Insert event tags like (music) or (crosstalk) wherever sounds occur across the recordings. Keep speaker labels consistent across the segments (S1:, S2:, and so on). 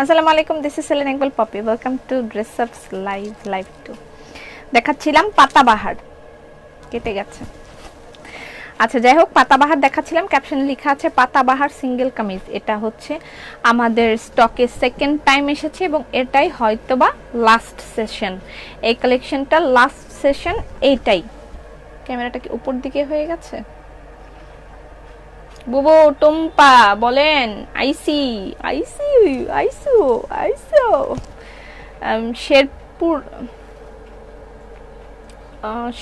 S1: আসসালামু আলাইকুম this is Selen Iqbal Popy welcome to Dress Ups live live two দেখাচ্ছিলাম পাতাবাহার। কেটে গেছে। আচ্ছা যাই হোক, পাতাবাহার দেখাচ্ছিলাম। ক্যাপশনে লেখা আছে, পাতাবাহার সিঙ্গেল কামিজ। এটা হচ্ছে আমাদের স্টকে সেকেন্ড টাইম এসেছে এবং এটাই হয়তোবা লাস্ট সেশন এই কালেকশনটা লাস্ট সেশন এইটাই। ক্যামেরাটা কি উপর দিকে হয়ে গেছে? বুবু, টুম্পা, বলেন, আইসি আইসি, আইসু, আইসো। শেরপুর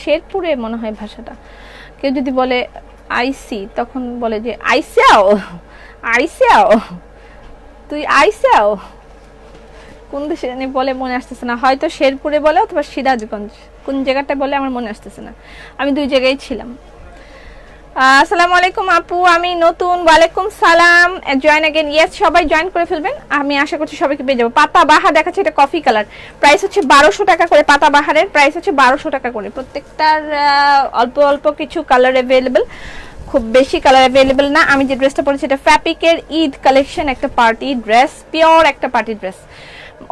S1: শেরপুরে মনে হয় ভাষাটা। কেউ যদি বলে আইসি, তখন বলে যে আইসাও আইসাও তুই আইসাও কোন দেশে বলে মনে আসতেছে না। হয়তো শেরপুরে বলে অথবা সিরাজগঞ্জ। কোন জায়গাটা বলে আমার মনে আসতেছে না। আমি দুই জায়গায় ছিলাম। আসসালামু আলাইকুম আপু আমি নতুন ওয়ালাইকুম সালাম জয়েন अगेन ইয়েস সবাই জয়েন করে ফেলবেন আমি আশা করছি সবাইকে পেয়ে যাবো পাতা বাহার দেখাচ্ছে এটা কফি কালার প্রাইস হচ্ছে বারোশো টাকা করে পাতা বাহারের প্রাইস হচ্ছে বারোশো টাকা করে প্রত্যেকটার আহ, অল্প অল্প কিছু কালার অ্যাভেলেবেল খুব বেশি কালার অ্যাভেলেবেল না আমি যে ড্রেসটা পরেছি এটা ফ্যাপিকের ঈদ কালেকশন একটা পার্টি ড্রেস পিওর একটা পার্টি ড্রেস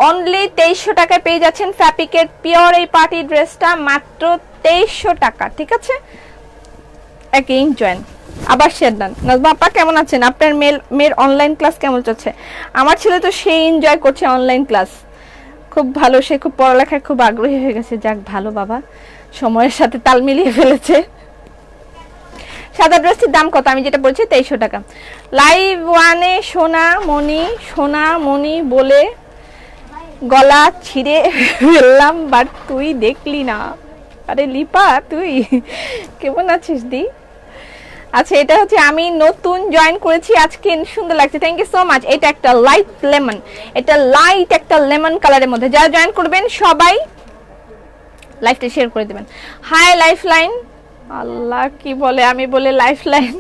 S1: অনলি তেইশশো টাকায় পেয়ে যাচ্ছেন ফ্যাপিকের পিওর এই পার্টি ড্রেসটা মাত্র তেইশশো টাকা ঠিক আছে অ্যাগেইন জয়েন আবার শেয়ার ডান নাজমা আপা, কেমন আছেন? আপনার মেল মেয়ের অনলাইন ক্লাস কেমন চলছে? আমার ছেলে তো সে এনজয় করছে অনলাইন ক্লাস খুব ভালো, সে খুব পড়ালেখায় খুব আগ্রহী হয়ে গেছে। যাক, ভালো বাবা। সময়ের সাথে তাল মিলিয়ে ফেলেছে। সাদা ড্রেসটির দাম কত? আমি যেটা বলছি, তেইশশো টাকা। লাইভ ওয়ানে সোনা মণি সোনা মণি বলে গলা ছিঁড়ে ফেললাম বাট তুই দেখলি না। আরে লিপা, তুই। কেমন আছিস দি? আচ্ছা এটা হচ্ছে আমি নতুন জয়েন করেছি। আজকে সুন্দর লাগছে। থ্যাংক ইউ সো মাচ এটা একটা লাইট লেমন এটা লাইট একটা লেমন কালারের মধ্যে। যারা জয়েন করবেন, সবাই লাইফটা শেয়ার করে দেবেন। হাই লাইফ লাইন আল্লাহ, কি বলে? আমি বলে লাইফ লাইন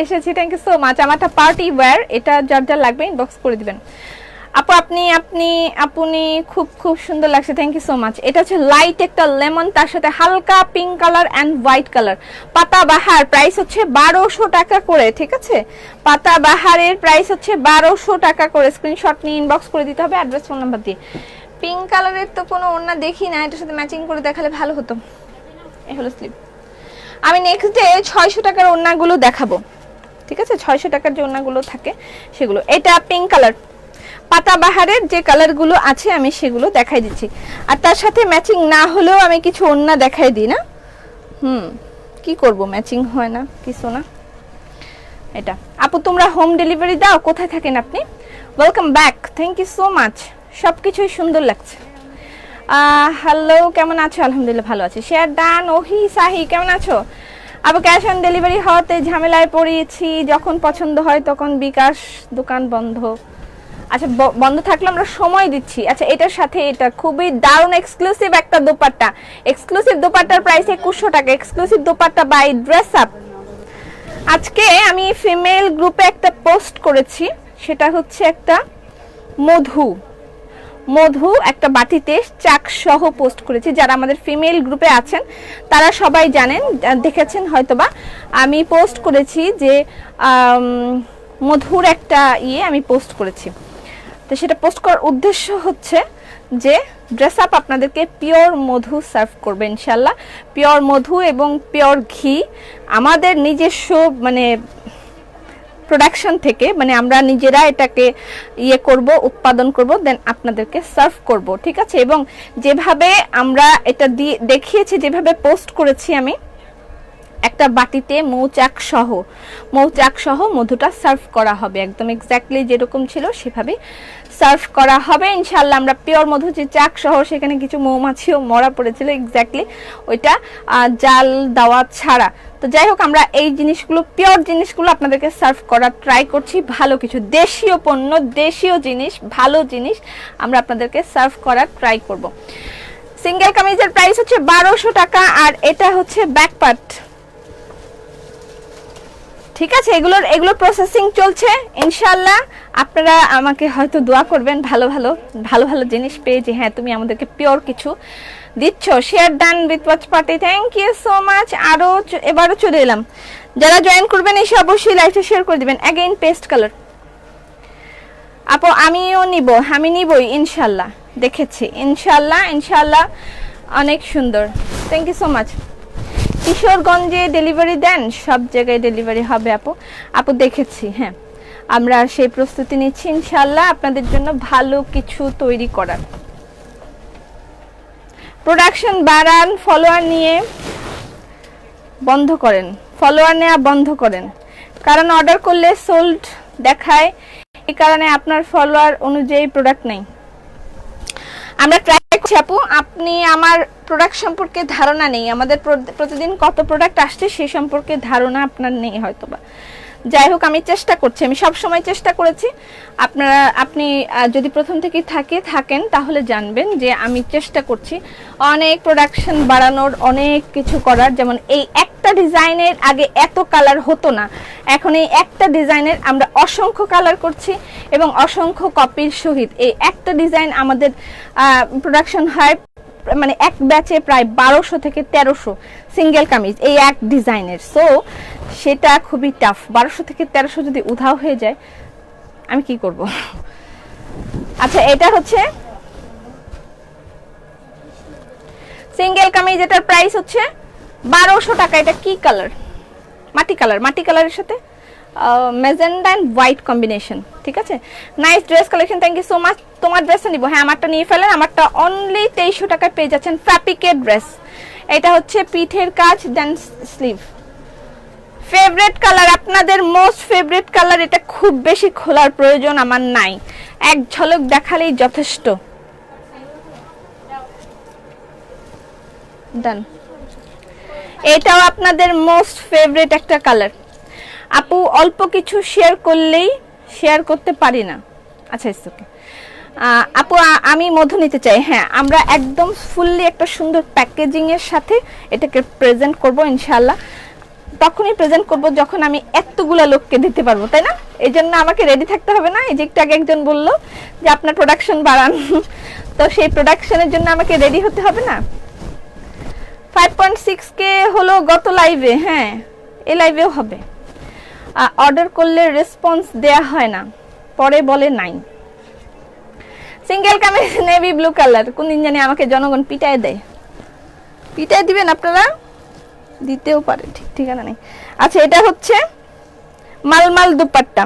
S1: এসেছি। থ্যাংক ইউ সো মাচ আমারটা পার্টি ওয়্যার এটা যার যার লাগবে ইনবক্স করে দিবেন। আপু, আপনি আপনি আপনি খুব খুব সুন্দর লাগছে। থ্যাংক ইউ সো মাচ এটা হচ্ছে লাইট একটা লেমন তার সাথে হালকা pink colour and white colour পাতা বাহার প্রাইস হচ্ছে বারোশো টাকা করে, ঠিক আছে? পাতা বাহারের প্রাইস হচ্ছে বারোশো টাকা করে। স্ক্রিনশট নিয়ে ইনবক্স করে দিতে হবে অ্যাড্রেস ফোন নাম্বার দিয়ে। পিঙ্ক কালারের তো কোনো ওড়না দেখি না, এটার সাথে ম্যাচিং করে দেখালে ভালো হতো। এই হলো স্লিপ আমি নেক্সট ডে ছয়শো টাকার ওড়নাগুলো দেখাবো। ঠিক আছে? ছয়শো টাকার যে ওড়নাগুলো থাকে, সেগুলো। এটা পিঙ্ক কালার পাতাবাহারের যে কালারগুলো আছে, আমি সেগুলো দেখাই দিচ্ছি। আর তার সাথে ম্যাচিং না হলেও আমি কিছু অন্য দেখাই দিই, না? হুম, কি করব? ম্যাচিং হয় না, কিছু না। এটা। আপু, তোমরা হোম ডেলিভারি দাও? কোথায় থাকেন আপনি? Welcome back thank you so much সব কিছুই সুন্দর লাগছে। হ্যালো কেমন আছো? আলহামদুলিল্লাহ ভালো আছি। শেয়ার ডান ওহি সাহি, কেমন আছো? আবু ক্যাশ অন ডেলিভারি হওয়াতে ঝামেলায় পড়িয়েছি যখন পছন্দ হয় তখন বিকাশ, দোকান বন্ধ। আচ্ছা বন্ধ থাকলে আমরা সময় দিচ্ছি। আচ্ছা এটার সাথে এটা খুবই দারুণ এক্সক্লুসিভ একটা দোপাট্টা। এক্সক্লুসিভ দোপাট্টার প্রাইস একুশশো টাকা। Exclusive dupatta by dress up আজকে আমি ফিমেল গ্রুপে একটা পোস্ট করেছি। সেটা হচ্ছে একটা মধু। মধু একটা বাটিতে চাক সহ পোস্ট করেছি। যারা আমাদের ফিমেল গ্রুপে আছেন, তারা সবাই জানেন দেখেছেন হয়তোবা। আমি পোস্ট করেছি যে মধুর একটা ইয়ে আমি পোস্ট করেছি। তো সেটা পোস্ট করার উদ্দেশ্য হচ্ছে যে ড্রেস আপ আপনাদেরকে পিওর মধু সার্ভ করবে ইনশাল্লাহ পিওর মধু এবং পিওর ঘি আমাদের নিজস্ব মানে প্রোডাকশন থেকে মানে আমরা নিজেরা এটাকে ইয়ে করব, উৎপাদন করব দেন আপনাদেরকে সার্ভ করব, ঠিক আছে? এবং যেভাবে আমরা এটা দিয়ে দেখিয়েছি, যেভাবে পোস্ট করেছি আমি একটা বাটিতে মৌচাক সহ মৌচাক সহ মধুটা সার্ভ করা হবে। একদম এক্স্যাক্টলি যেরকম ছিল সেভাবে সার্ভ করা হবে। ইনশাল্লাহ আমরা পিওর মধু যে চাক সহ সেখানে কিছু মৌমাছিও মরা পড়েছিল এক্স্যাক্টলি ওইটা জাল, দেওয়া ছাড়া। তো যাই হোক, আমরা এই জিনিসগুলো, পিওর জিনিসগুলো আপনাদেরকে সার্ভ করার ট্রাই করছি। ভালো কিছু দেশীয় পণ্য, দেশীয় জিনিস, ভালো জিনিস আমরা আপনাদেরকে সার্ভ করার ট্রাই করব। সিঙ্গেল কামিজের প্রাইস হচ্ছে বারোশো টাকা আর এটা হচ্ছে ব্যাক পার্ট ঠিক আছে, এগুলোর এগুলো প্রসেসিং চলছে ইনশাল্লাহ আপনারা আমাকে হয়তো দোয়া করবেন ভালো ভালো ভালো ভালো জিনিস পেয়ে যে হ্যাঁ তুমি আমাদেরকে পিওর কিছু দিচ্ছ। Share done with watch party thank you so much আরও এবারও চলে এলাম। যারা জয়েন করবেন, এসে অবশ্যই লাইভটা শেয়ার করে দিবেন। অ্যাগেইন পেস্ট কালার আপু, আমিও নিব, আমি নিবই ইনশাল্লাহ দেখেছি ইনশাল্লাহ ইনশাল্লাহ অনেক সুন্দর। থ্যাংক ইউ সো মাচ কিশোরগঞ্জে ডেলিভারি দেন, সব জায়গায় ডেলিভারি হবে আপু। আপু দেখেছি হ্যাঁ। আমরা সেই প্রস্তুতি নিচ্ছি ইনশাল্লাহ আপনাদের জন্য ভালো কিছু তৈরি করার। প্রোডাকশন বাড়ান ফলোয়ার নিয়ে বন্ধ করেন ফলোয়ার নেওয়া বন্ধ করেন। কারণ অর্ডার করলে সোল্ড দেখায়, এই কারণে আপনার ফলোয়ার অনুযায়ী প্রোডাক্ট নেই। আমরা ট্রাই করছি, আপু। আপনি আমার প্রোডাক্ট সম্পর্কে ধারণা নেই। আমাদের প্রতিদিন কত প্রোডাক্ট আসছে সেই সম্পর্কে ধারণা আপনার নেই হয়তোবা। যাই হোক, আমি চেষ্টা করছি। আমি সব সময় চেষ্টা করেছি। আপনারা, আপনি যদি প্রথম থেকেই থাকে, থাকেন, তাহলে জানবেন যে আমি চেষ্টা করছি অনেক প্রোডাকশন বাড়ানোর, অনেক কিছু করার। যেমন এই একটা ডিজাইনের আগে এত কালার হতো না। এখন এই একটা ডিজাইনের আমরা অসংখ্য কালার করছি এবং অসংখ্য কপির সহিত। এই একটা ডিজাইন আমাদের প্রোডাকশন হয় মানে এক ব্যাচে প্রায় বারোশো থেকে তেরোশো সিঙ্গেল কামিজ, এই এক ডিজাইনের। সো সেটা খুবই টাফ বারোশো থেকে তেরোশো যদি উধাও হয়ে যায়, আমি কি করব? আচ্ছা এটা হচ্ছে সিঙ্গেল কামিজ, এটার প্রাইস হচ্ছে বারোশো টাকা, এটা কি কালার মাটি কালার মাটি কালারের সাথে? মেজেন্ডা অ্যান্ড হোয়াইট কম্বিনেশন ঠিক আছে? Nice dress collection thank you so much তোমার ড্রেসটা নিবো। হ্যাঁ আমারটা নিয়ে ফেলেন, আমারটা অনলি তেইশশো টাকায় পেয়ে যাচ্ছেন ফ্যাপিকেট ড্রেস এটা হচ্ছে পিঠের কাজ দেন স্লিভ ফেভারিট কালার আপনাদের মোস্ট ফেভারিট কালার এটা খুব বেশি খোলার প্রয়োজন আমার নাই। এক ঝলক দেখালেই যথেষ্ট। ডান এটাও আপনাদের মোস্ট ফেভারিট একটা কালার আপু, অল্প কিছু শেয়ার করলেই শেয়ার করতে পারি না। আচ্ছা ওকে আপু আমি মধু নিতে চাই। হ্যাঁ আমরা একদম ফুললি একটা সুন্দর প্যাকেজিং এর সাথে এটাকে প্রেজেন্ট করব, ইনশাআল্লাহ। তখনই প্রেজেন্ট করব যখন আমি এতগুলা লোককে দিতে পারব, তাই না? এই জন্য আমাকে রেডি থাকতে হবে না। এই যে একটু আগে একজন বলল যে, আপনার প্রোডাকশন বাড়ান। (laughs) তো সেই প্রোডাকশনের জন্য আমাকে রেডি হতে হবে না? ফাইভ পয়েন্ট সিক্স কে হলো গত লাইভে হ্যাঁ এই লাইভেও হবে। অর্ডার করলে রেসপন্স দেয়া হয় না, পরে বলে নাই। Single kameez navy blue colour কোন দিন জানি আমাকে জনগণ পিটায় দেয়? পিটায় দিবেন আপনারা? দিতেও পারে, ঠিক ঠিকানা নেই। আচ্ছা এটা হচ্ছে মালমাল দুপাট্টা।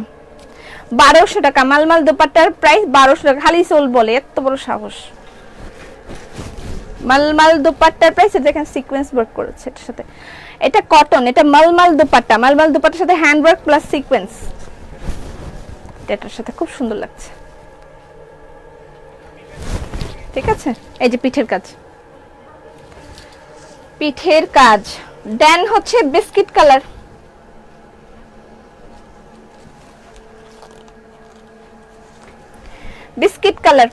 S1: বারোশো টাকা, মালমাল দুপাট্টার প্রাইস বারোশো টাকা, খালি সোল বলে, এত বড় সাহস। মালমাল দুপাট্টার প্রাইস দেখেন সিকোয়েন্স ওয়ার্ক করেছে এটার সাথে। এটা কটন এটা মালমাল দুপাট্টা। মালমাল দুপাট্টার সাথে হ্যান্ড ওয়ার্ক প্লাস সিকোয়েন্স এটার সাথে খুব সুন্দর লাগছে। ঠিক আছে? এই যে পিঠের কাজ। পিঠের কাজ। দেন হচ্ছে বিস্কিট কালার বিস্কিট কালার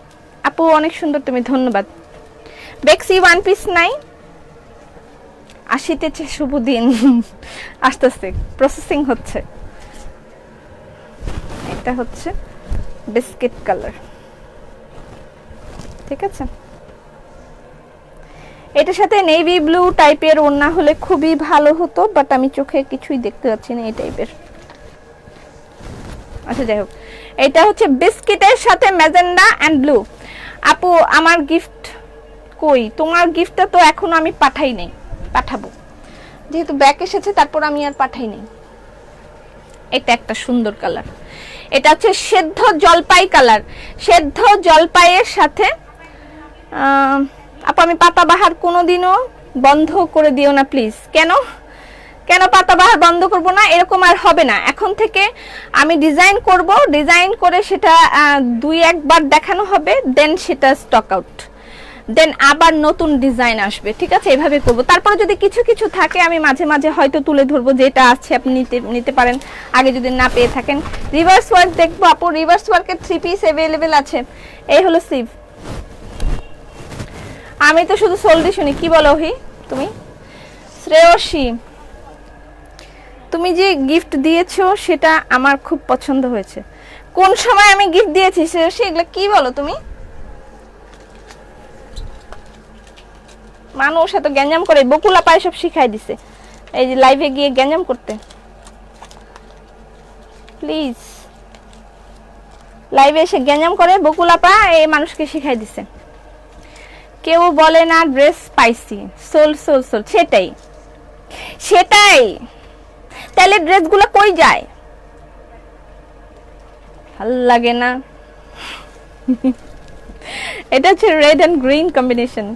S1: আপু, অনেক সুন্দর তুমি, ধন্যবাদ। বেক্সি ওয়ান পিস নাই। আসিতেছে শুভ দিন। (laughs) আসতেছে প্রসেসিং হচ্ছে। এটা হচ্ছে বিস্কিট কালার ঠিক আছে? এটার সাথে নেভি ব্লু টাইপের ওড়না হলে খুবই ভালো হতো বাট আমি চোখে কিছুই দেখতে পাচ্ছি না এই টাইপের আচ্ছা যাই হোক। এটা হচ্ছে বিস্কিটের সাথে ম্যাজেন্ডা অ্যান্ড ব্লু আপু, আমার গিফট কই? তোমার গিফটটা তো এখনও আমি পাঠাই নাই। পাঠাবো। যেহেতু ব্যাক এসেছে, তারপর আমি আর পাঠাই নাই। এটা একটা সুন্দর কালার এটা হচ্ছে সেদ্ধ জলপাই কালার সেদ্ধ জলপাইয়ের সাথে আপু, আমি পাতাবাহার কোনোদিনও বন্ধ করে দিও না প্লিজ কেন? কেন পাতাবাহার বন্ধ করব না? এরকম আর হবে না। এখন থেকে আমি ডিজাইন করব। ডিজাইন করে সেটা দুই একবার দেখানো হবে দেন সেটা স্টক আউট দেন আবার নতুন ডিজাইন আসবে, ঠিক আছে? এভাবে করব। তারপরে যদি কিছু কিছু থাকে, আমি মাঝে মাঝে হয়তো তুলে ধরবো যেটা আছে, আপনি নিতে নিতে পারেন। আগে যদি না পেয়ে থাকেন। রিভার্স ওয়ার্ক দেখব আপু। রিভার্স ওয়ার্কের থ্রি পিস অ্যাভেলেবেল আছে। এই হলো স্লিভ আমি তো শুধু সোলডি শুনি। কি বলো হি তুমি? শ্রেয়সী। তুমি যে গিফট দিয়েছ, সেটা আমার খুব পছন্দ হয়েছে। কোন সময় আমি গিফট দিয়েছি, শ্রেয়সী? এগুলো কি বলো তুমি? মানুষ এত গ্যাঞ্জাম করে, বকুলা পায় সব শিখাই দিছে। এই যে লাইভে গিয়ে গ্যাঞ্জাম করতে। প্লিজ লাইভে এসে গ্যাঞ্জাম করে, বকুলা বকুলাপা এই মানুষকে শিখাই দিছে। কেউ বলে না ড্রেস পাইছি সোল সোল সোল, সেটাই। সেটাই। তাহলে ড্রেসগুলো কই যায়? ভালো লাগে না। (laughs) এটা হচ্ছে রেড এন্ড গ্রিন কম্বিনেশন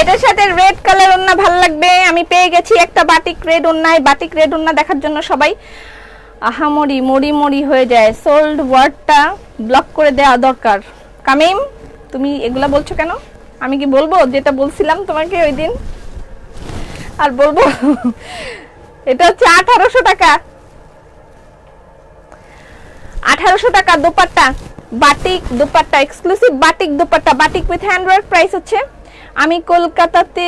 S1: এটার সাথে রেড কালার ওন্না ভালো লাগবে। আমি পেয়ে গেছি একটা বাটিক রেড ওন্নায় বাটিক রেড ওন্না দেখার জন্য সবাই আহামরি মরি মরি মরি হয়ে যায়। সোল্ড ওয়ার্ডটা ব্লক করে দেওয়া দরকার। কামিম, তুমি এগুলা বলছো কেন? আমি কি বলব? যেটা বলছিলাম তোমাকে ওই দিন। আর বলব, এটা হচ্ছে আঠারোশো টাকা। আঠারোশো টাকা dupatta. Batik dupatta exclusive batik dupatta. Batik with handwork price হচ্ছে আমি কলকাতাতে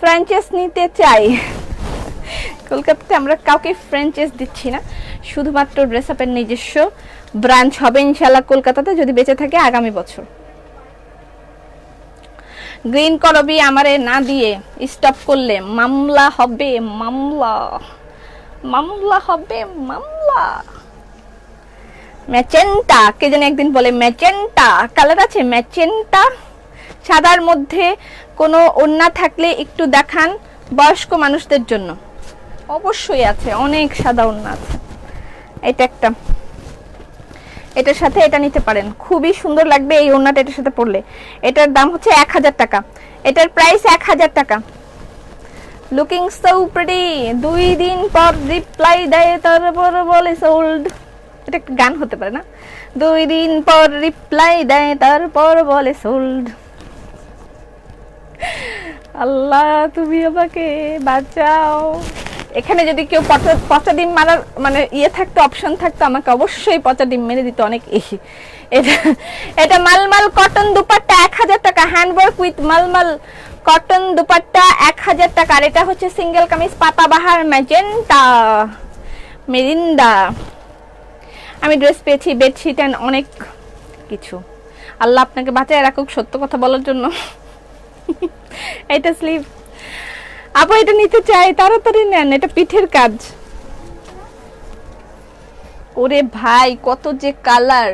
S1: ফ্র্যাঞ্চাইজ নিতে চাই। কলকাতাতে আমরা কাউকে ফ্র্যাঞ্চাইজ দিচ্ছি না। শুধুমাত্র ড্রেস আপের নিজস্ব ব্রাঞ্চ হবে ইনশাল্লাহ কলকাতাতে যদি বেঁচে থাকে আগামী বছর। গ্রিন করবি আমারে না দিয়ে স্টপ করলে মামলা হবে, মামলা মামলা হবে, মামলা। ম্যাচেন্টা, কে জানি একদিন বলে ম্যাচেন্টা, কালার আছে ম্যাচেন্টা। সাদার মধ্যে কোনো ওন্না থাকলে একটু দেখান বয়স্ক মানুষদের জন্য। অবশ্যই আছে, অনেক সাদা ওন্না আছে। এটা একটা। এটার সাথে এটা নিতে পারেন। খুবই সুন্দর লাগবে এই ওন্নাটা এটার সাথে পড়লে এটার দাম হচ্ছে এক হাজার টাকা। এটার প্রাইস এক হাজার টাকা। লুকিং সো প্রিটি দুই দিন পর রিপ্লাই দেয়, তারপর বলে সোল্ড এটা একটা গান হতে পারে না? দুই দিন পর রিপ্লাই দেয়, তারপর বলে সোল্ড আল্লাহ, তুমি আমাকে বাঁচাও। এখানে যদি কেউ পচা পচা ডিম মারার মানে ইয়ে থাকতো অপশন থাকতো, আমাকে অবশ্যই পচা ডিম মেরে দিত অনেক। এসি এটা এটা মালমাল কটন দুপাট্টা এক হাজার টাকা। হ্যান্ডওয়ার্ক উইথ মালমাল কটন দুপাট্টা এক হাজার টাকা। আর এটা হচ্ছে সিঙ্গেল কামিজ পাতাবাহার ম্যাজেন্টা মেরিন্দা আমি ড্রেস পেয়েছি বেডশিট অ্যান্ড অনেক কিছু। আল্লাহ আপনাকে বাঁচায় রাখুক সত্য কথা বলার জন্য। (laughs) এটা স্লিভ আপু, এটা নিতে চাই, তাড়াতাড়ি নেন, এটা পিঠের কাজ। ওরে ভাই, কত যে কালার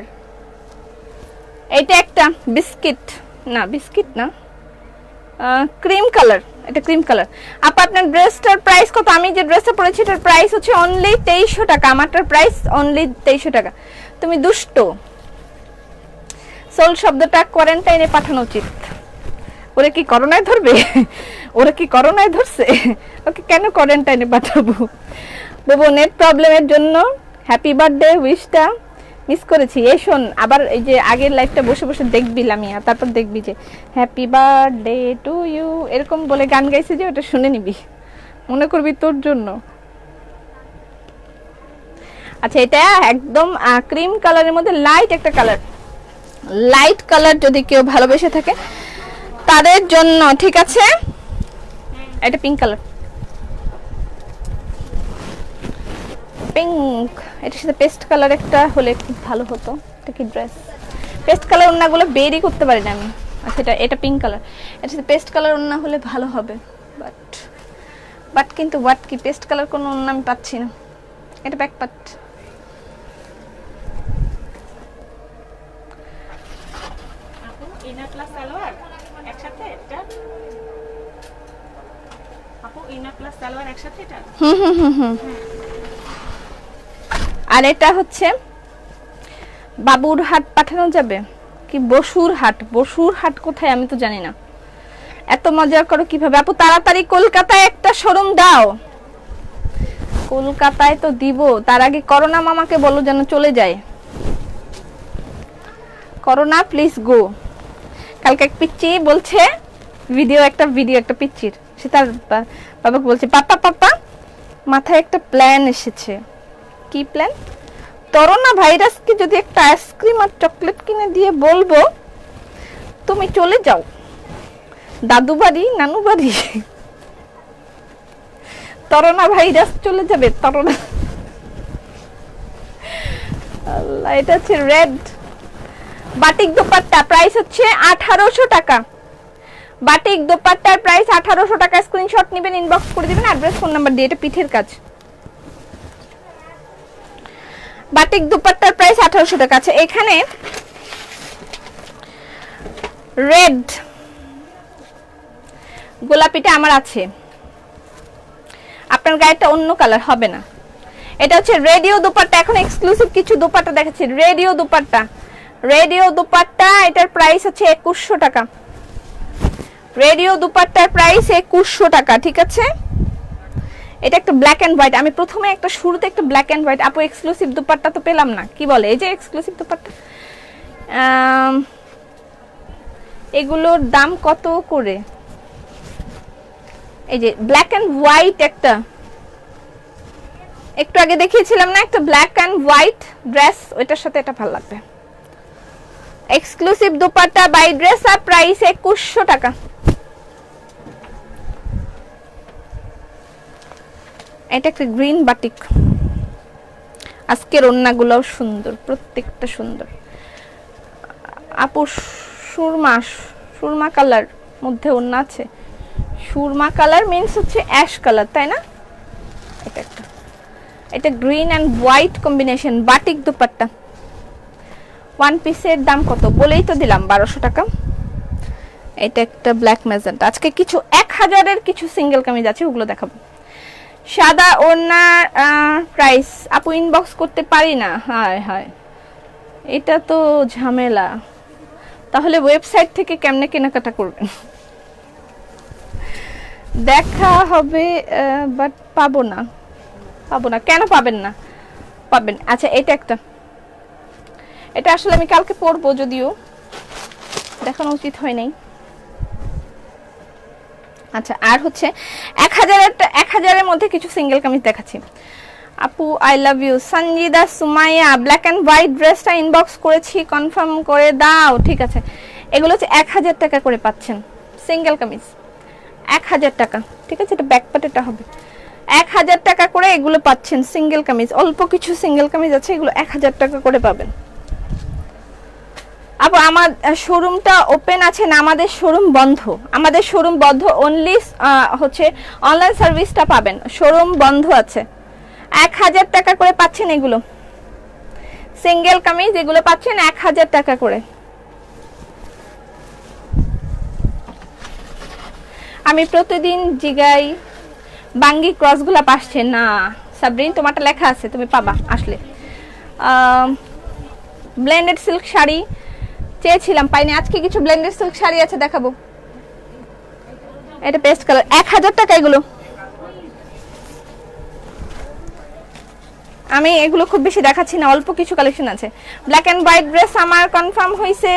S1: এটা একটা বিস্কিট। না বিস্কিট না। ক্রিম কালার এটা ক্রিম কালার আপা, আপনার ড্রেসটার প্রাইস কত? আমি যে ড্রেসটা পরেছি, এটার প্রাইস হচ্ছে অনলি তেইশশো টাকা। আমারটার প্রাইস অনলি তেইশশো টাকা। তুমি দুষ্ট। সোল শব্দটা কোয়ারেন্টাইনে পাঠানো উচিত। ওরে কি করোনায় ধরবে? ওরা কি করোনায় ধরছে? ওকে কেন কোয়ারেন্টাইনে পাঠাবো? বাবু নেট প্রবলেমের জন্য হ্যাপি বার্থডে উইশটা মিস করেছি। এই শোন, আবার এই যে আগের লাইফটা বসে বসে দেখবি লামিয়া, তারপর দেখবি যে হ্যাপি বার্থডে টু ইউ এরকম বলে গান গাইছে যে ওটা শুনে নিবি। মনে করবি তোর জন্য। আচ্ছা এটা একদম ক্রিম কালারের মধ্যে লাইট একটা কালার লাইট কালার যদি কেউ ভালোবেসে থাকে তাদের জন্য, ঠিক আছে? এটা পিঙ্ক কালার পিঙ্ক এটার সাথে পেস্ট কালার একটা হলে খুব ভালো হতো, এটা কি ড্রেস পেস্ট কালার ওনাগুলো বেরই করতে পারি না আমি। আচ্ছা এটা এটা পিঙ্ক কালার এটার সাথে পেস্ট কালার ওনা হলে ভালো হবে বাট বাট কিন্তু হোয়াট কি? পেস্ট কালার কোনো ওনা আমি পাচ্ছি না। এটা ব্যাক পাট
S2: ইনার প্লাস সালোয়ার একসাথে এটা আপু
S1: হুম হুম হুম আর এটা হচ্ছে বাবুর হাট পাঠানো যাবে? কি বসুর হাট? বসুর হাট কোথায় আমি তো জানি না। এত মজা করো কীভাবে? আপু, তাড়াতাড়ি কলকাতায় একটা শোরুম দাও। কলকাতায় তো দিব। তার আগে করোনা মামাকে বলো যেন চলে যায়। করোনা প্লিজ গো কালকে এক পিচ্ছি বলছে ভিডিও একটা ভিডিও একটা পিচ্ছির সে তার বাবাকে বলছে, পাপা পাপা, মাথায় একটা প্ল্যান এসেছে। কি প্ল্যান করোনা ভাইরাসকে যদি একটা আইসক্রিম আর চকলেট কিনে দিয়ে বলব, তুমি চলে যাও। দাদু বাড়ি নানু বাড়ি করোনা ভাইরাস চলে যাবে, করোনা। আল্লাহ, এটা হচ্ছে রেড বাটিক দোপাট্টা প্রাইস হচ্ছে আঠারোশো টাকা। বাটিক দোপাট্টার প্রাইস আঠারোশো টাকা স্ক্রিনশট নেবেন ইনবক্স করে দিবেন অ্যাড্রেস ফোন নাম্বার দিয়ে এটা পিঠের কাজ। বাটিক দুপাট্টার প্রাইস আঠারোশো টাকা আছে। এখানে রেড গোলাপিটা আমার আছে। আপনার গায়েটা অন্য কালার হবে না। এটা হচ্ছে রেডিও দুপাট্টা, এখন এক্সক্লুসিভ কিছু দুপাট্টা দেখাচ্ছি। রেডিও দুপাট্টা। রেডিও দুপাট্টা, এটার প্রাইস হচ্ছে একুশশো টাকা। রেডিও দুপাট্টার প্রাইস একুশশো টাকা, ঠিক আছে? এটা একটা ব্ল্যাক অ্যান্ড হোয়াইট আমি প্রথমে একটা শুরুতে একটা ব্ল্যাক অ্যান্ড হোয়াইট আপু এক্সক্লুসিভ দুপাট্টা তো পেলাম না। কি বলে? এই যে এক্সক্লুসিভ দুপাট্টা। এগুলোর দাম কত করে? এই যে ব্ল্যাক অ্যান্ড হোয়াইট একটা। একটু আগে দেখিয়েছিলাম না একটা ব্ল্যাক অ্যান্ড হোয়াইট ড্রেস ওইটার সাথে এটা ভালো লাগবে। এক্সক্লুসিভ দুপাট্টা বাই ড্রেস আর প্রাইস একুশশো টাকা। এটা একটা গ্রিন বাটিক। আজকের ওন্নাগুলোও সুন্দর, প্রত্যেকটা সুন্দর। আপু, সুরমা সুরমা কালার মধ্যে ওন্না আছে। সুরমা কালার মিন্স হচ্ছে অ্যাশ কালার তাই না? এটা একটা। এটা green and white combination batik dupatta. One পিসের দাম কত? বলেই তো দিলাম, বারোশো টাকা। এটা একটা ব্ল্যাক ম্যাজেন্ট আজকে কিছু এক হাজারের কিছু সিঙ্গেল কামিজ আছে, ওগুলো দেখাবো। সাদা ওনার প্রাইস আপু ইনবক্স করতে পারি না? হায় হায়। এটা তো ঝামেলা। তাহলে ওয়েবসাইট থেকে কেমনে কেনাকাটা করবেন? দেখা হবে বাট পাবো না। পাবো না। কেন পাবেন না? পাবেন। আচ্ছা এটা একটা। এটা আসলে আমি কালকে পরবো যদিও। দেখানো উচিত হয় নাই। আচ্ছা আর হচ্ছে এক হাজারের এক হাজারের মধ্যে কিছু সিঙ্গেল কামিজ দেখাচ্ছি। আপু I love you Sanjida, Sumaiya black and white ড্রেসটা ইনবক্স করেছি কনফার্ম করে দাও, ঠিক আছে। এগুলো হচ্ছে এক হাজার টাকা করে পাচ্ছেন সিঙ্গেল কামিজ। এক হাজার টাকা, ঠিক আছে, এটা ব্যাক পাটেটা হবে। এক হাজার টাকা করে এগুলো পাচ্ছেন সিঙ্গেল কামিজ। অল্প কিছু সিঙ্গেল কামিজ আছে, এগুলো এক হাজার টাকা করে পাবেন। আপু আমার শোরুমটা ওপেন আছে না, আমাদের শোরুম বন্ধ। আমাদের শোরুম বন্ধ অনলি হচ্ছে অনলাইন সার্ভিসটা পাবেন। শোরুম বন্ধ আছে। এক হাজার টাকা করে পাচ্ছেন এগুলো। সিঙ্গেল কামিজ, এগুলো পাচ্ছেন এক হাজার টাকা করে। আমি প্রতিদিন জিগাই, বাঙ্গি ক্রসগুলো পাচ্ছে না। সাবরিন, তোমারটা লেখা আছে, তুমি পাবা, আসলে। ব্লেন্ডেড সিল্ক শাড়ি চেয়েছিলাম, পাইনি। আজকে কিছু ব্লেন্ডেড সিল্ক শাড়ি আছে, দেখাবো। এটা পেস্ট কালার এক হাজার টাকা এগুলো। আমি এগুলো খুব বেশি দেখাচ্ছি না, অল্প কিছু কালেকশন আছে। ব্ল্যাক অ্যান্ড হোয়াইট ড্রেস আমার কনফার্ম হয়েছে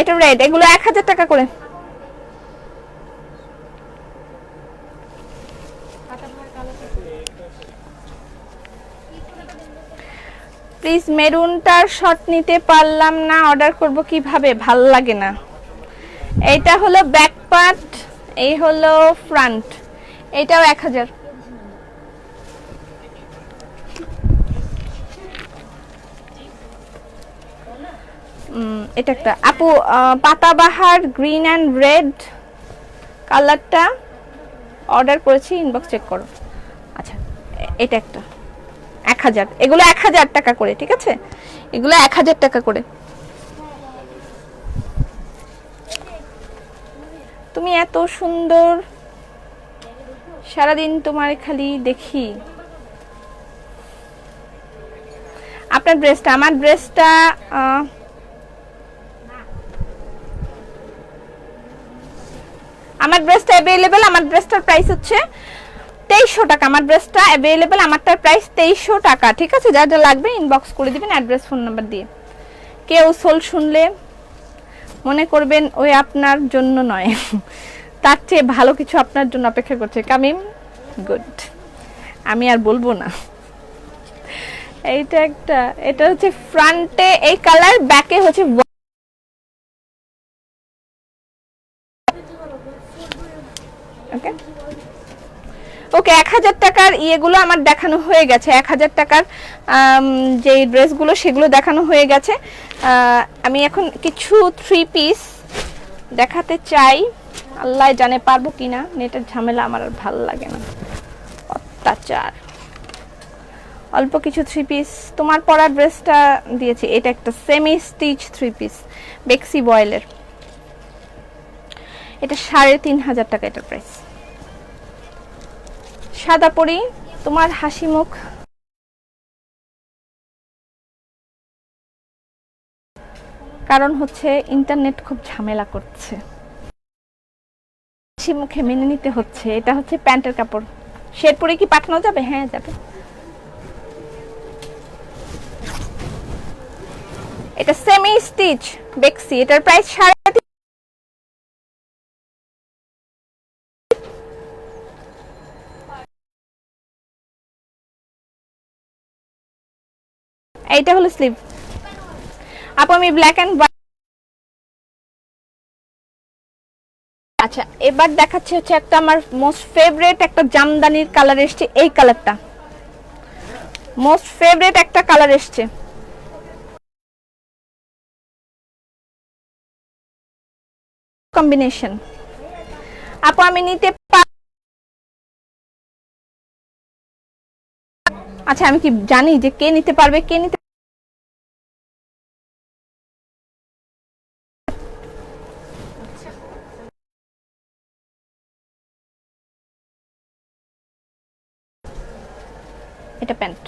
S1: এটা রেড এগুলো এক হাজার টাকা করে। প্লিজ মেরুনটার শট নিতে পারলাম না অর্ডার করব কীভাবে? ভালো লাগে না। এইটা হলো ব্যাক পার্ট এই হলো ফ্রন্ট এটাও এক হাজার। এটা একটা। আপু পাতাবাহার গ্রিন অ্যান্ড রেড কালারটা অর্ডার করেছি ইনবক্স চেক করো। আচ্ছা এটা একটা। এক হাজার। এগুলো এক হাজার টাকা করে, ঠিক আছে? এগুলো এক হাজার টাকা করে। তুমি এত সুন্দর। সারাদিন তোমার খালি দেখি। আপনার ড্রেসটা আমার ড্রেসটা আমার ড্রেসটা অ্যাভেলেবেল আমার ড্রেসটার প্রাইস হচ্ছে তেইশশো টাকা। আমার ড্রেসটা অ্যাভেলেবেল আমারটার প্রাইস তেইশশো টাকা। ঠিক আছে? যা যা লাগবে ইনবক্স করে দিবেন অ্যাড্রেস ফোন নাম্বার দিয়ে। কেউ সোল শুনলে মনে করবেন ওই আপনার জন্য নয়। তার চেয়ে ভালো কিছু আপনার জন্য অপেক্ষা করছে। কামিম গুড আমি আর বলব না। এইটা একটা, এটা হচ্ছে ফ্রন্টে এই কালার ব্যাকে হচ্ছে ওকে ওকে এক হাজার টাকার ইয়েগুলো আমার দেখানো হয়ে গেছে। এক হাজার টাকার যে ড্রেসগুলো সেগুলো দেখানো হয়ে গেছে। আমি এখন কিছু থ্রি পিস দেখাতে চাই। আল্লাহ জানে পারব কি না নেটের ঝামেলা আমার আর ভালো লাগে না। অত্যাচার। অল্প কিছু থ্রি পিস তোমার পরার ড্রেসটা দিয়েছি। এটা একটা সেমি স্টিচ থ্রি পিস বেক্সি বয়েলের এটা সাড়ে তিন হাজার টাকা এটার প্রাইস সাদা পরি, তোমার হাসি মুখ। কারণ হচ্ছে ইন্টারনেট খুব ঝামেলা করছে। হাসি মুখে মেনে নিতে হচ্ছে, এটা হচ্ছে প্যান্টের কাপড়। শের পরে কি পাঠানো যাবে? হ্যাঁ যাবে। এটা সেমি স্টিচ বেক্সি এটার প্রাইস সাড়ে তিন- এইটা হলো স্লিভ আপু, আমি ব্ল্যাক অ্যান্ড আচ্ছা এবার দেখাচ্ছে হচ্ছে একটা আমার মোস্ট ফেভারিট একটা জামদানির কালার এসছে, এই কালারটা মোস্ট ফেভারিট একটা কালার এসছে। কম্বিনেশন আপু, আমি নিতে আচ্ছা আমি কি জানি যে কে নিতে পারবে, কে নিতে এটা প্যান্ট।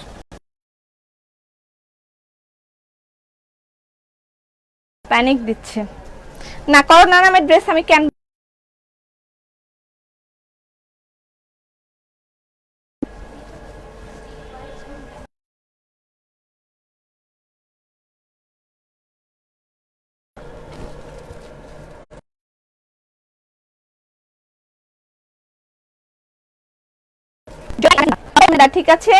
S1: প্যানিক দিচ্ছে। না করোনা নামের ড্রেস আমি কেন ঠিক আছে।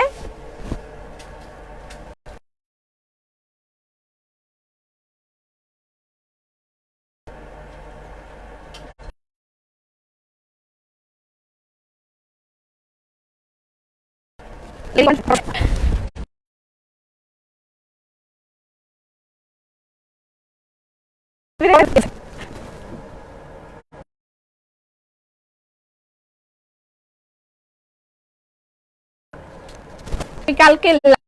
S1: আমি কালকে লা-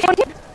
S1: telefone.